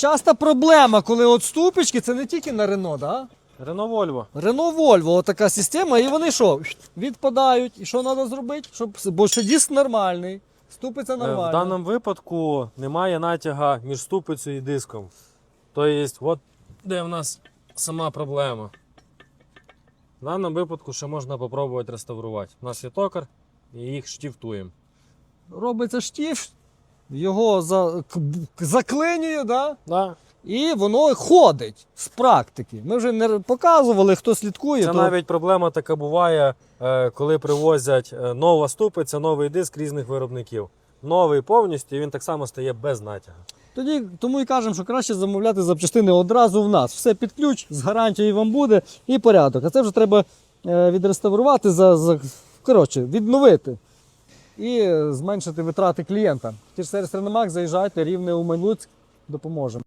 часта проблема, коли от ступички, це не тільки на Рено, да? Рено Вольво. Рено Вольво, така система, і вони що? Відпадають. І що треба зробити? Щоб... Бо що диск нормальний, ступиця Е, нормальна. В даному випадку немає натяга між ступицею і диском. Тобто, от де в нас сама проблема. В даному випадку ще можна спробувати реставрувати. У нас є токар і їх штифтуємо. Робиться штіф, його за... заклинює, да? Да. і воно ходить з практики. Ми вже не показували, хто слідкує. Це то... навіть проблема така буває, е, коли привозять е, нова ступиця, новий диск різних виробників. Новий повністю, і він так само стає без натягу. Тоді тому і кажемо, що краще замовляти запчастини одразу в нас. Все під ключ, з гарантією вам буде і порядок. А це вже треба е, відреставрувати, за, за, коротше, відновити і зменшити витрати клієнта. Ті ж сервіс Реномак, заїжджайте, рівне у Луцьк, допоможемо.